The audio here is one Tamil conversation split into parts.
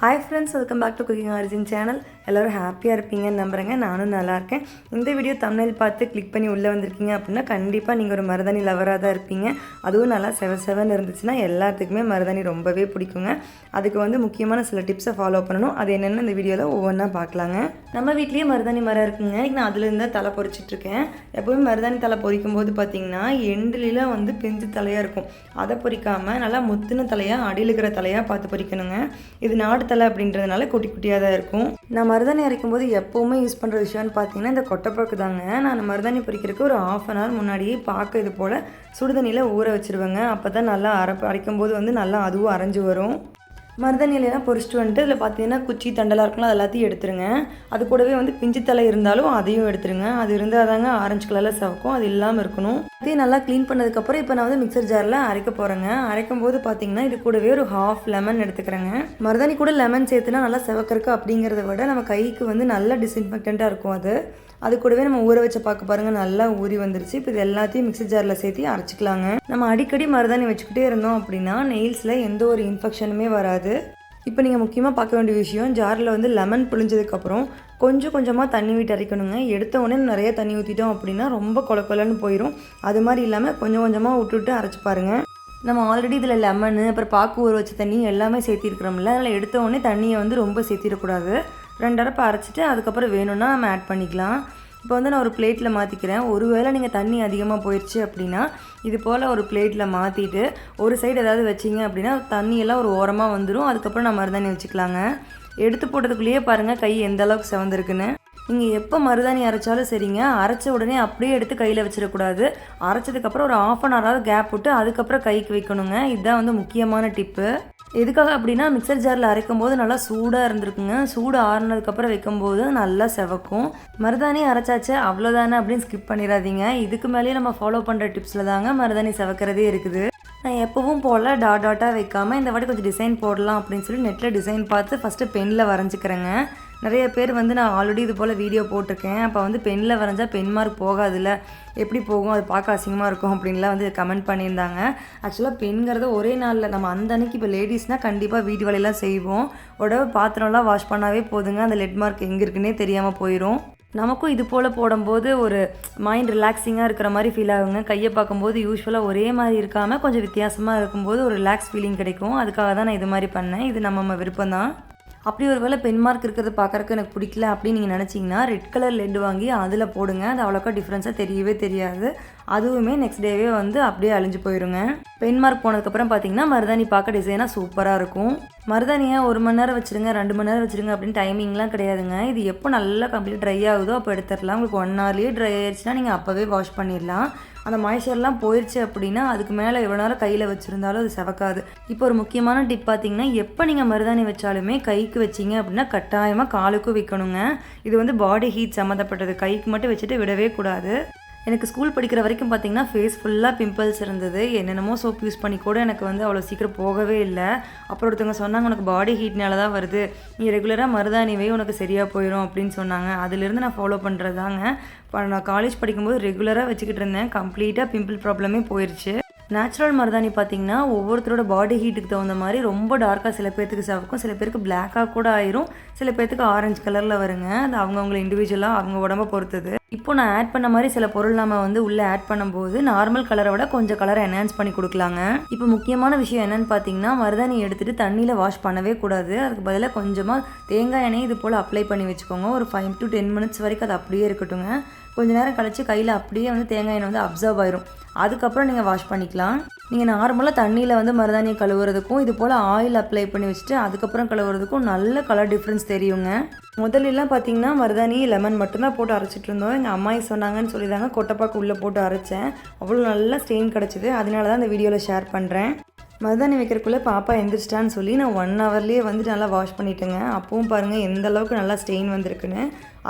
Hi friends welcome back to cooking origin channel எல்லோரும் ஹாப்பியாக இருப்பீங்கன்னு நம்புகிறேங்க நானும் நல்லா இருக்கேன். இந்த வீடியோ தமிழில் பார்த்து கிளிக் பண்ணி உள்ளே வந்திருக்கீங்க அப்படின்னா கண்டிப்பாக நீங்கள் ஒரு மருதாணி லவராக தான் இருப்பீங்க. அதுவும் நல்லா செவ செவன் இருந்துச்சுன்னா எல்லாத்துக்குமே மருதாணி ரொம்பவே பிடிக்குங்க. அதுக்கு வந்து முக்கியமான சில டிப்ஸை ஃபாலோ பண்ணணும். அது என்னென்னு இந்த வீடியோவில் ஒவ்வொன்றா பார்க்கலாங்க. நம்ம வீட்லேயே மருதாணி மரம் இருக்குங்க. நான் அதுலேருந்து தான் தலை பொறிச்சிட்டு இருக்கேன். எப்போவுமே மருதாணி தலை பொறிக்கும் போது பார்த்தீங்கன்னா எண்டுலாம் வந்து பிஞ்சு தலையாக இருக்கும். அதை பொறிக்காமல் நல்லா முத்துன தலையாக அடியில் இருக்கிற தலையாக பார்த்து பொறிக்கணுங்க. இது நாடு தலை அப்படின்றதுனால குட்டி குட்டியாக தான் இருக்கும். நான் மருதாணி அரைக்கும் போது எப்போவுமே யூஸ் பண்ணுற விஷயம்னு பார்த்தீங்கன்னா இந்த கொட்டைப்பாக்கு தாங்க. நான் மருதாணி பொறிக்கிறதுக்கு ஒரு ஆஃப் அன் ஹவர் முன்னாடியே பார்க்க இது போல் சுடுதண்ணியில் ஊற வச்சிருவேங்க. அப்போ தான் நல்லா அரை அரைக்கும் போது வந்து நல்லா அதுவும் அரைஞ்சு வரும். மருதாணி இலையெல்லாம் பொரிச்சிட்டு வந்துட்டு இதில் பார்த்தீங்கன்னா குச்சி தண்டலாக இருக்கலாம் அது எல்லாத்தையும் எடுத்துருங்க. அது கூடவே வந்து பிஞ்சு தலை இருந்தாலும் அதையும் எடுத்துருங்க. அது இருந்தால் தாங்க ஆரஞ்சு கலரில் சவக்கும் அது இல்லாமல் இருக்கணும். அதையும் நல்லா க்ளீன் பண்ணதுக்கப்புறம் இப்போ நான் வந்து மிக்சர் ஜாரில் அரைக்க போகிறேங்க அரைக்கும் போது பார்த்தீங்கன்னா இது கூடவே ஒரு ஹாஃப் லெமன் எடுத்துக்கிறேங்க. மருதாணி கூட லெமன் சேர்த்துனா நல்லா செவக்கறக்கு அப்படிங்கிறத விட நம்ம கைக்கு வந்து நல்ல டிஸ்இன்ஃபெக்டண்ட்டாக இருக்கும் அது. அது கூடவே நம்ம ஊற வச்ச பார்க்க பாருங்கள் நல்லா ஊறி வந்துருச்சு. இப்போ இது எல்லாத்தையும் மிக்ஸி ஜாரில் சேர்த்து அரைச்சிக்கலாங்க. நம்ம அடிக்கடி மருதாணி வச்சுக்கிட்டே இருந்தோம் அப்படின்னா நெயில்ஸில் எந்த ஒரு இன்ஃபெக்ஷனுமே வராது. இப்போ நீங்கள் முக்கியமாக பார்க்க வேண்டிய விஷயம் ஜாரில் வந்து லெமன் புழிஞ்சதுக்கப்புறம் கொஞ்சம் கொஞ்சமாக தண்ணி விட்டு அரைக்கணுங்க. எடுத்த உடனே நிறைய தண்ணி ஊற்றிட்டோம் அப்படின்னா ரொம்ப கொல கொலன்னு போயிடும் அது மாதிரி இல்லாமல் கொஞ்சம் கொஞ்சமாக விட்டுவிட்டு அரைச்சி பாருங்கள் நம்ம ஆல்ரெடி இதில் லெமனு அப்புறம் பாக்கு ஊற வச்ச தண்ணி எல்லாமே சேர்த்திருக்கிறோம்ல. அதில் எடுத்த உடனே தண்ணியை வந்து ரொம்ப சேர்த்திடக்கூடாது. ரெண்டரப்பை அரைச்சிட்டு அதுக்கப்புறம் வேணும்னா நம்ம ஆட் பண்ணிக்கலாம். இப்போ வந்து நான் ஒரு பிளேட்டில் மாற்றிக்கிறேன் ஒருவேளை நீங்கள் தண்ணி அதிகமாக போயிடுச்சு அப்படின்னா இது போல் ஒரு பிளேட்டில் மாற்றிட்டு ஒரு சைடு ஏதாவது வச்சிங்க அப்படின்னா தண்ணியெல்லாம் ஒரு ஓரமாக வந்துடும் அதுக்கப்புறம் நான் மருதாணி வச்சுக்கலாங்க. எடுத்து போட்டதுக்குள்ளேயே பாருங்கள் கை எந்த அளவுக்கு செவந்திருக்குன்னு. நீங்கள் எப்போ மருதாணி அரைச்சாலும் சரிங்க. அரைச்ச உடனே அப்படியே எடுத்து கையில் வச்சிடக்கூடாது. அரைச்சதுக்கப்புறம் ஒரு ஆஃப் அன் ஹவராவது கேப் விட்டு அதுக்கப்புறம் கைக்கு வைக்கணுங்க. இதுதான் வந்து முக்கியமான டிப்பு எதுக்காக அப்படின்னா மிக்சர் ஜாரில் அரைக்கும் போது நல்லா சூடாக இருந்திருக்குங்க. சூடு ஆறுனதுக்கப்புறம் வைக்கும்போது நல்லா செவக்கும். மருதாணி அரைச்சாச்சு அவ்வளோதானே அப்படின்னு ஸ்கிப் பண்ணிடாதீங்க. இதுக்கு மேலேயே நம்ம ஃபாலோ பண்ணுற டிப்ஸில் தாங்க மருதாணி செவக்கிறதே இருக்குது. நான் எப்பவும் போல் டாட் டாட்டாக வைக்காமல் இந்த வாட்டி கொஞ்சம் டிசைன் போடலாம் அப்படின்னு சொல்லி நெட்டில் டிசைன் பார்த்து ஃபஸ்ட்டு பெனில் வரைஞ்சிக்கிறேங்க. நிறைய பேர் வந்து நான் ஆல்ரெடி இது போல் வீடியோ போட்டிருக்கேன். அப்போ வந்து பெண்ணில் வரைஞ்சால் பெண் மார்க் போகாதுல்ல. எப்படி போகும்? அது பார்க்க அசிங்கமாக இருக்கும் அப்படின்லாம் வந்து கமெண்ட் பண்ணியிருந்தாங்க. ஆக்சுவலாக பெண்கிறது ஒரே நாளில். நம்ம அந்த அன்னைக்கு இப்போ லேடிஸ்னால் கண்டிப்பாக வீட்டு வேலையெல்லாம் செய்வோம். உடம்பு பாத்திரம்லாம் வாஷ் பண்ணாவே போதுங்க. அந்த லெட் மார்க் எங்கே இருக்குன்னே தெரியாமல் போயிடும் நமக்கும் இது போல் போடும்போது ஒரு மைண்ட் ரிலாக்ஸிங்காக இருக்கிற மாதிரி ஃபீல் ஆகுங்க. கையை பார்க்கும்போது யூஸ்வலாக ஒரே மாதிரி இருக்காமல் கொஞ்சம் வித்தியாசமாக இருக்கும்போது ஒரு ரிலாக்ஸ் ஃபீலிங் கிடைக்கும். அதுக்காக தான் நான் இது மாதிரி பண்ணேன். இது நம்ம விருப்பம் தான் அப்படி ஒரு வேளை பென் மார்க் இருக்கிறத பார்க்குறக்கு எனக்கு பிடிக்கல அப்படின்னு நீங்கள் நினச்சிங்கன்னா ரெட் கலர் லெட் வாங்கி அதில் போடுங்க. அது அவ்வளோக்கா டிஃப்ரென்ஸாக தெரியவே தெரியாது. அதுவுமே நெக்ஸ்ட் டேவே வந்து அப்படியே அழிஞ்சு போயிருங்க. பென் மார்க் போனதுக்கப்புறம் பார்த்தீங்கன்னா மருதாணி பார்க்க டிசைனாக சூப்பராக இருக்கும். மருதாணியை ஒரு மணி நேரம் வச்சுருங்க ரெண்டு மணி நேரம் வச்சுருங்க அப்படின்னு டைமிங்லாம் கிடையாதுங்க. இது எப்போ நல்லா கம்ப்ளீட் ட்ரை ஆகுதோ அப்போ எடுத்துடலாம். உங்களுக்கு ஒன் ஹவர்லேயே ட்ரை ஆயிடுச்சுன்னா நீங்கள் அப்போவே வாஷ் பண்ணிடலாம். அந்த மாய்ச்சர்லாம் போயிடுச்சு அப்படின்னா அதுக்கு மேலே எவ்வளோ நேரம் கையில் வச்சுருந்தாலும் அது செவக்காது. இப்போ ஒரு முக்கியமான டிப் பார்த்தீங்கன்னா எப்போ நீங்கள் மருதாணி வச்சாலுமே கைக்கு வச்சிங்க அப்படின்னா கட்டாயமாக காலுக்கும் வைக்கணுங்க. இது வந்து பாடி ஹீட் சம்மந்தப்பட்டது. கைக்கு மட்டும் வச்சுட்டு விடவே கூடாது. எனக்கு ஸ்கூல் படிக்கிற வரைக்கும் பார்த்தீங்கன்னா ஃபேஸ் ஃபுல்லாக பிம்பிள்ஸ் இருந்தது. என்னென்னமோ சோப் யூஸ் பண்ணி கூட எனக்கு வந்து அவ்வளோ சீக்கிரம் போகவே இல்லை. அப்புறம் ஒருத்தவங்க சொன்னாங்க உனக்கு பாடி ஹீட்னால தான் வருது. நீ ரெகுலராக மருதாணிவே உனக்கு சரியாக போயிடும் அப்படின்னு சொன்னாங்க. அதுலேருந்து நான் ஃபாலோ பண்ணுறதாங்க இப்போ நான் காலேஜ் படிக்கும்போது ரெகுலராக வச்சுக்கிட்டு இருந்தேன். கம்ப்ளீட்டாக பிம்பிள் ப்ராப்ளமே போயிடுச்சு நேச்சுரல் மருதாணி பார்த்தீங்கன்னா ஒவ்வொருத்தரோட பாடி ஹீட்டுக்கு தகுந்த மாதிரி ரொம்ப டார்க்காக சில பேர்த்துக்கு சிவக்கும் சில பேருக்கு பிளாக்காக கூட ஆயிரும். சில பேர்த்துக்கு ஆரஞ்சு கலரில் வருங்க. அது அவங்கவுங்கள இண்டிவிஜுவலாக அவங்க உடம்ப பொறுத்தது. இப்போ நான் ஆட் பண்ண மாதிரி சில பொருள் நம்ம வந்து உள்ளே ஆட் பண்ணும்போது நார்மல் கலரை விட கொஞ்சம் கலரை என்ஹான்ஸ் பண்ணி கொடுக்கலாங்க. இப்போ முக்கியமான விஷயம் என்னன்னு பார்த்தீங்கன்னா மருதாணி எடுத்துட்டு தண்ணியில் வாஷ் பண்ணவே கூடாது. அதுக்கு பதிலாக கொஞ்சமாக தேங்காய் எண்ணெய் இது போல் அப்ளை பண்ணி வச்சுக்கோங்க. ஒரு ஃபைவ் டு டென் மினிட்ஸ் வரைக்கும் அது அப்படியே இருக்கட்டுங்க. கொஞ்சம் நேரம் கழித்து கையில் அப்படியே வந்து தேங்காய் எண்ணெய் வந்து அப்சர்வ் ஆயிரும். அதுக்கப்புறம் நீங்கள் வாஷ் பண்ணிக்கலாம். நீங்கள் நார்மலாக தண்ணியில் வந்து மருதாணியை கழுவுறதுக்கும் இது போல் ஆயில் அப்ளை பண்ணி வச்சுட்டு அதுக்கப்புறம் கழுவுறதுக்கும் நல்ல கலர் டிஃப்ரென்ஸ் தெரியுங்க. முதல்லலாம் பார்த்தீங்கன்னா மருதாணி லெமன் மட்டும்தான் போட்டு அரைச்சிட்டு இருந்தோம். எங்கள் அம்மாயி சொன்னாங்கன்னு சொல்லியிருந்தாங்க கொட்டைப்பாக்கு உள்ளே போட்டு அரைச்சேன். அவ்வளோ நல்லா ஸ்டெயின் கிடச்சிது. அதனால தான் இந்த வீடியோவில் ஷேர் பண்ணுறேன் மருதாணி வைக்கிறக்குள்ளே பாப்பா எந்திரிச்சிட்டான்னு சொல்லி நான் ஒன் ஹவர்லேயே வந்துட்டு நல்லா வாஷ் பண்ணிட்டேங்க. அப்பவும் பாருங்கள் எந்த அளவுக்கு நல்லா ஸ்டெயின் வந்திருக்குன்னு.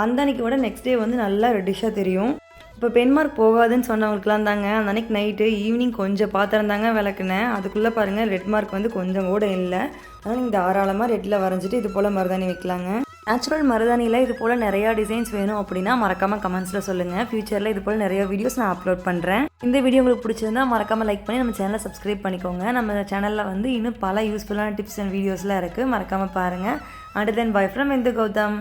அந்த அன்னைக்கு விட நெக்ஸ்ட் டே வந்து நல்லா ரெட்டிஷாக தெரியும். இப்போ பென்மார்க் போகாதுன்னு சொன்னவங்களுக்குலாம் தாங்க. அந்த அன்னைக்கு நைட்டு ஈவினிங் கொஞ்சம் பாத்திரம் தாங்க விளக்குனேன் அதுக்குள்ளே பாருங்கள் ரெட் மார்க் வந்து கொஞ்சம் கூட இல்லை. அதனால் நீங்கள் தாராளமாக ரெட்டில் வரைஞ்சிட்டு இது போல் மருதாணி வைக்கலாங்க. நேச்சுரல் மருதாணியில் இது போல் நிறையா டிசைன்ஸ் வேணும் அப்படின்னா மறக்காமல் கமெண்ட்ஸில் சொல்லுங்கள் ஃப்யூச்சரில் இது போல் நிறைய வீடியோஸ் நான் அப்லோட் பண்ணுறேன் இந்த வீடியோ உங்களுக்கு பிடிச்சிருந்தா மறக்காமல் லைக் பண்ணி நம்ம சேனலை சப்ஸ்கிரைப் பண்ணிக்கோங்க. நம்ம சேனலில் வந்து இன்னும் பல யூஸ்ஃபுல்லான டிப்ஸ் அண்ட் வீடியோஸ்லாம் இருக்குது மறக்காமல் பாருங்கள் and then bye from Indhu Gautham